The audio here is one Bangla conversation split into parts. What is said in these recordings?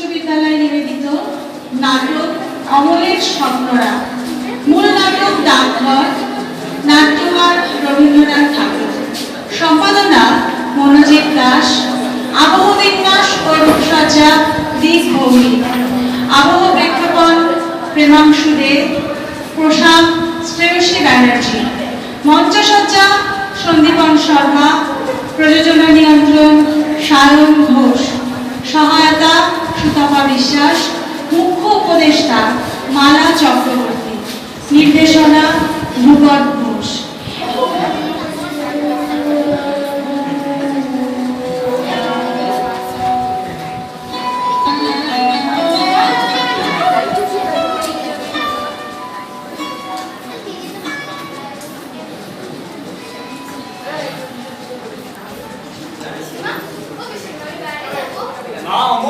বিশ্ববিদ্যালয় নিবেদিত নাটক অমলের স্বপ্নরা। মূল নাটক ডাকঘর, নাট্যকার রবীন্দ্রনাথ ঠাকুর। সম্পাদনা মনোজিৎ দাস। আবহ বিন্যাস ও রূপসজ্জা দীপ ভৌমিক। আবহ প্রেক্ষাপট প্রেমাংশু দে প্রশান্ত শ্রেয়সী ব্যানার্জি। মঞ্চসজ্জা সন্দীপন শর্মা। প্রযোজনা নিয়ন্ত্রণ সায়ন ঘোষ। বিশ্বাস মুখ্য উপদেষ্টা মালা চক্রবর্তী। নির্দেশনা ধ্রুপদ ঘোষ। বাড়ি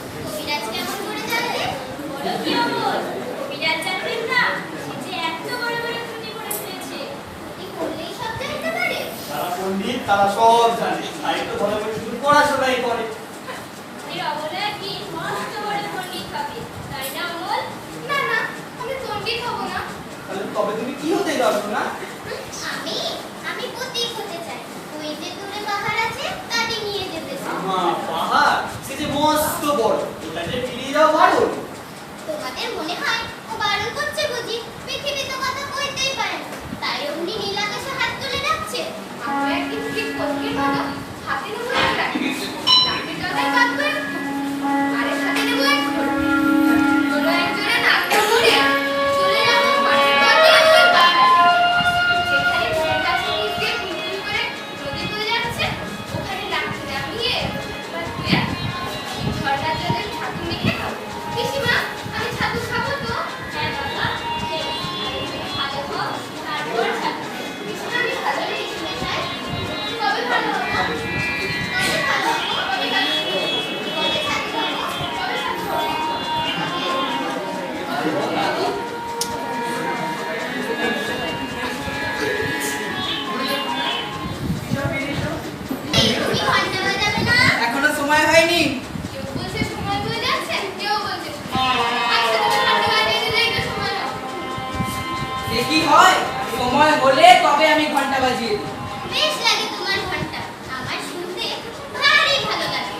তারা সব জানে। সাহিত্য ভালো করে শুধু পড়াশোনাই করে। তবে তুমি কি হতে যাচ্ছ না আমি আমি প্রতীক হতে চাই। ওই যে দূরে পাহাড় আছে তাকে নিয়ে যেতে চাই। আমা পাহাড় সে যে মস্ত বড় ফিরিয়ে যাও সময় হলে তবে আমি ঘণ্টা বাজিয়ে দিই। বেশ লাগে তোমার ঘণ্টা। আমার শুনতে ভারী ভালো লাগে।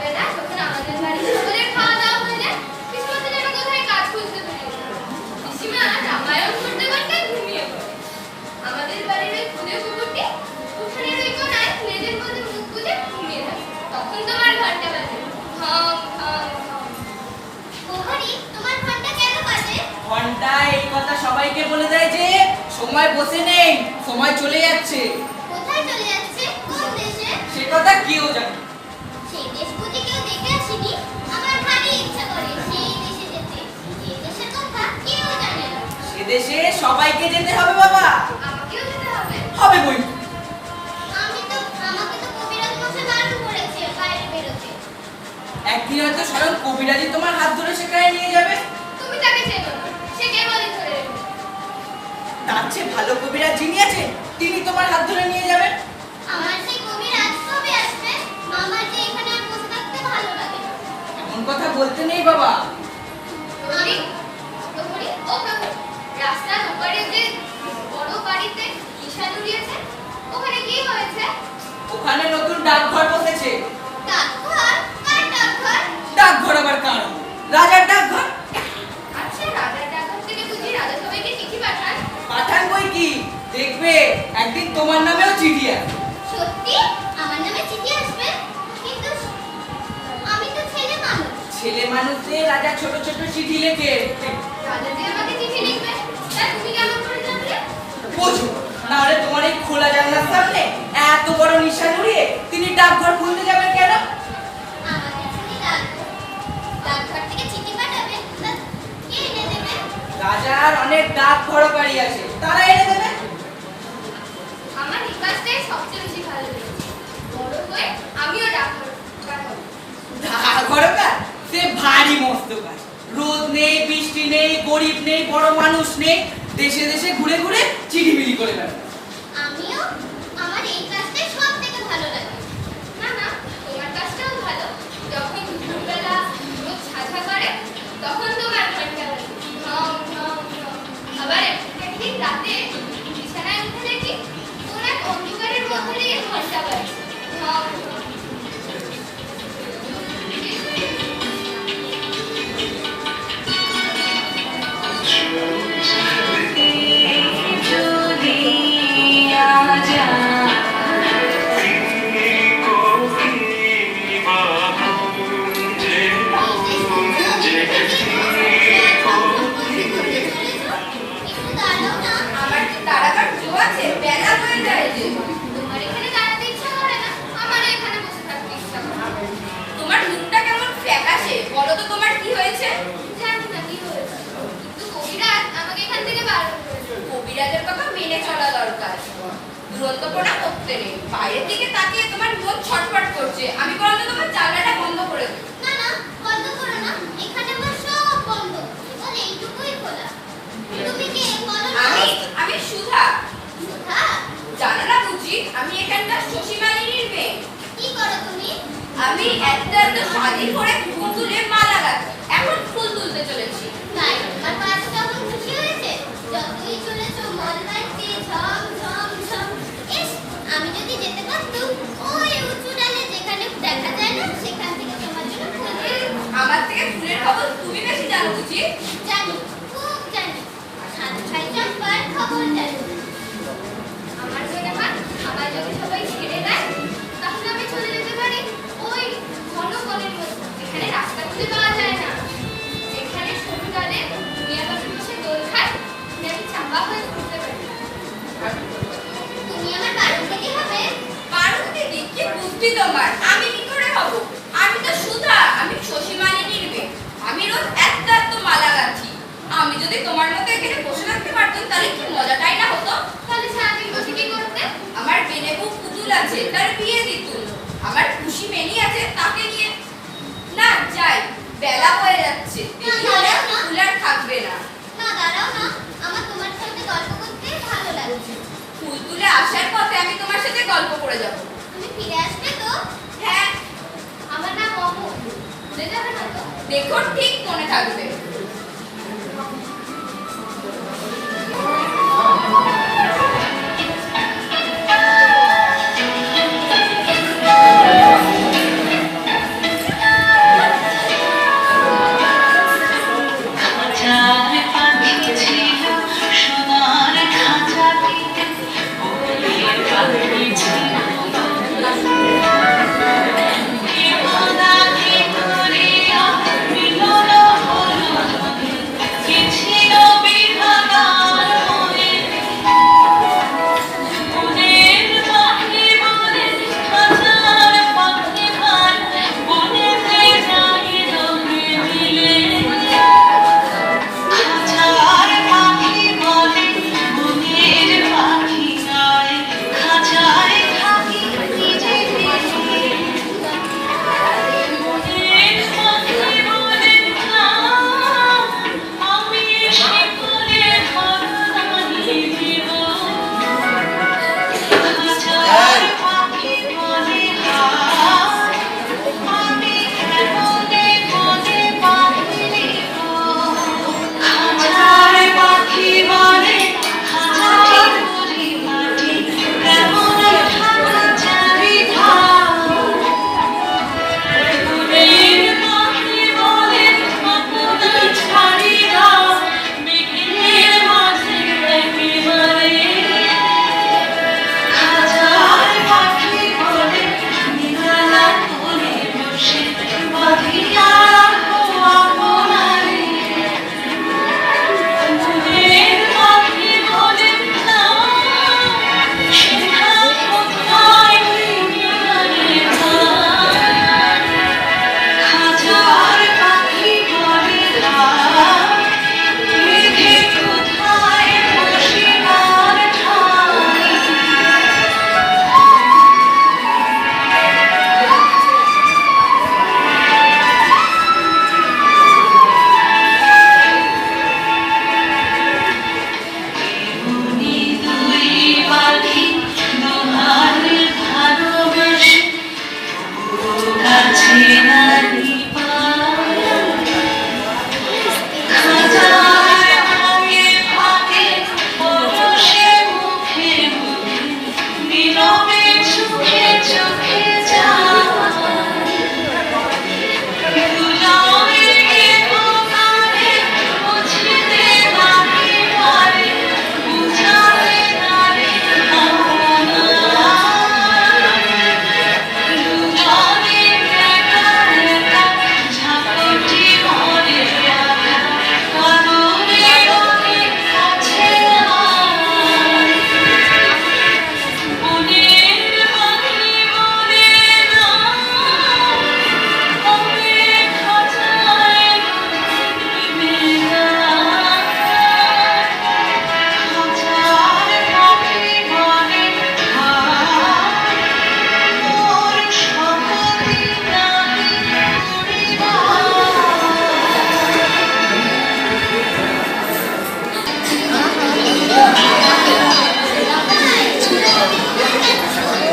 বেলা যখন আমাদের বাড়ি সকলের খাওয়া দাওয়া হয়ে যায় যেন কোথায় কাজ খুঁজতে পিসিমা রামায়ণ করতে করতে ঘুমিয়ে পড়ে। আমাদের বাড়ির ওই খুদে কুকুরটি উঠানের ওই কোনায় মেঝের মধ্যে মুখ গুজে ঘুমিয়ে থাকে। তখন তোমার ঘণ্টা বাজে। কেন বাজে? ঘণ্টা এই কথা সবাইকে বলে দেয় যে সময় বসে নেই সময় চলে যাচ্ছে। কোথায় চলে যাচ্ছে? কোন দেশে? সে কথা কেউ জানে। সেই দেশ বুঝি কেউ দেখে আসেনি আমার ভারী ইচ্ছা করে সেই দেশে যেতে। সেই দেশের কথা কেউ জানে না। সে দেশে সবাইকে যেতে হবে বাবা। আমাকেও যেতে হবে। হবে বই। আমি তো আমাকে তো কবিরাজ মশাই বারণ করেছে বাইরে বেরোতে। একদিন হয়তো স্বয়ং কবিরাজি তোমার হাত ধরে সেখানে নিয়ে যাবে। একদিন তোমার নামেও চিঠি আসবে সত্যি? আমার নামে চিঠি আসবে? কিন্তু আমি তো ছেলে মানুষ। ছেলে মানুষদের রাজা ছোট ছোট চিঠি লেখে। রাজা যে আমাকে চিঠি লিখবে? তা তুমি কেমন করে জানলে? বোঝো। তোমার এই খোলা জানলার সামনে এত বড় নিশান উড়িয়ে তিনি ডাকঘর খুলতে যাবেন কেন? পাড়ার অনেক ডাক ঘরবাড়ি আছে। তারা এনে দেবে? কাজটাই সবচেয়ে বেশি ভালো বড় হয়ে আমিও ডাক্তার সে ভারী মস্ত কাজ রোদ নেই, বৃষ্টি নেই, গরিব নেই, বড় মানুষ নেই। দেশে দেশে ঘুরে ঘুরে বিলি করে বেড়ায় সুধা। সুধা? জানো না বুঝি আমি এখানকার শশীমালিনীর মেয়ে। কি করো তুমি? আমি একটা একটা শাদি করে ফুল তুলে মালা গাঁথি। এখন ফুল তুলতে চলেছি। তাই? তোমার পাশে কেমন খুশি হয়েছে যতই চলেছো মন লাগছে ঝম ঝম ঝম। ইস আমি যদি যেতে পারতুম ওই উঁচু ডালে যেখানে দেখা যায় না সেখান থেকে তোমার জন্য ফুল আমার থেকে ফুলের খবর তুমি বেশি জানো বুঝি? আছে তার বিয়ে দিতুম আমার খুশি মেনি আছে তাকে নিয়ে। না যাই বেলা হয়ে যাচ্ছে। থাকবে না। না দাঁড়াও না। আমার তোমার সাথে গল্প করতে ভালো লাগছে। ফুল তুলে আসার পথে আমি তোমার সাথে গল্প করে যাব। তুমি ফিরে আসবে তো? হ্যাঁ। আমার নাম অমু যাবে না তো? দেখো ঠিক মনে থাকবে।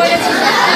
বলেছিলাম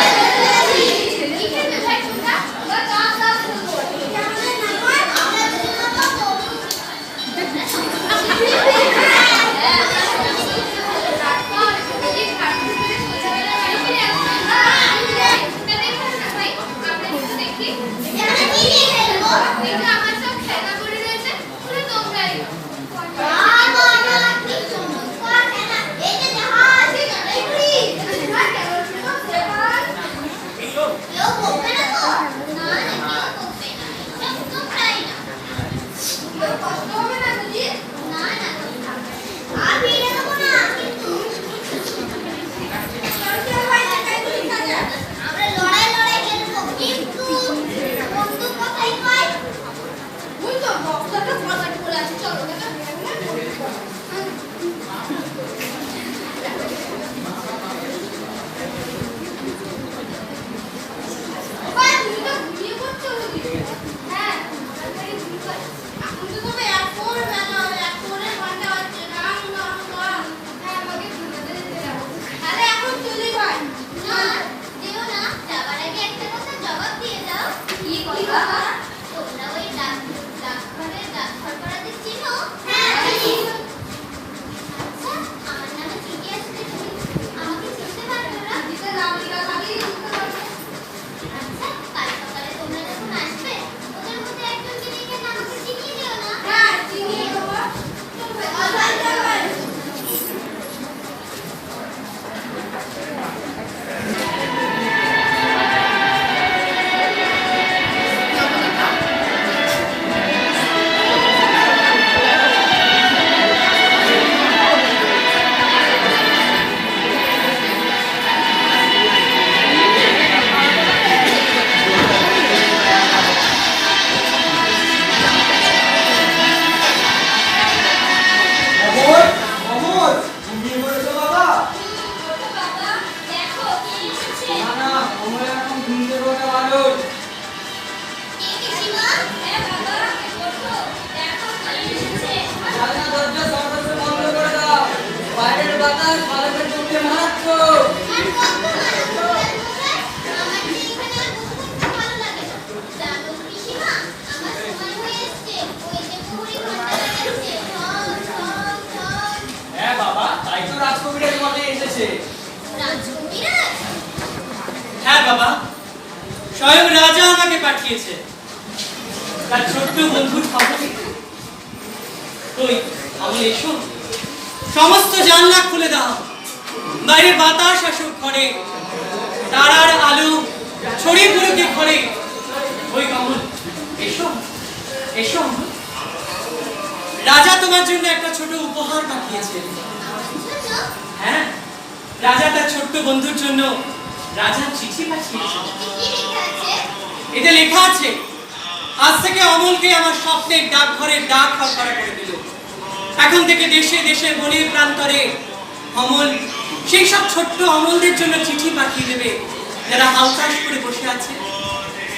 amigas ঘরে ওই কমল, এসো এসো। রাজা তোমার জন্য একটা ছোট উপহার পাঠিয়েছে। হ্যাঁ? রাজা তার ছোট্ট বন্ধুর জন্য রাজার চিঠি পাঠিয়েছে। এতে লেখা আছে, আজ থেকে অমলকে আমার স্বপ্নের ডাকঘরের ডাক করা করে দিল। এখন থেকে দেশে দেশে বনের প্রান্তরে অমল, সেই সব ছোট্ট অমলদের জন্য চিঠি পাঠিয়ে দেবে যারা হালচাষ করে বসে আছে।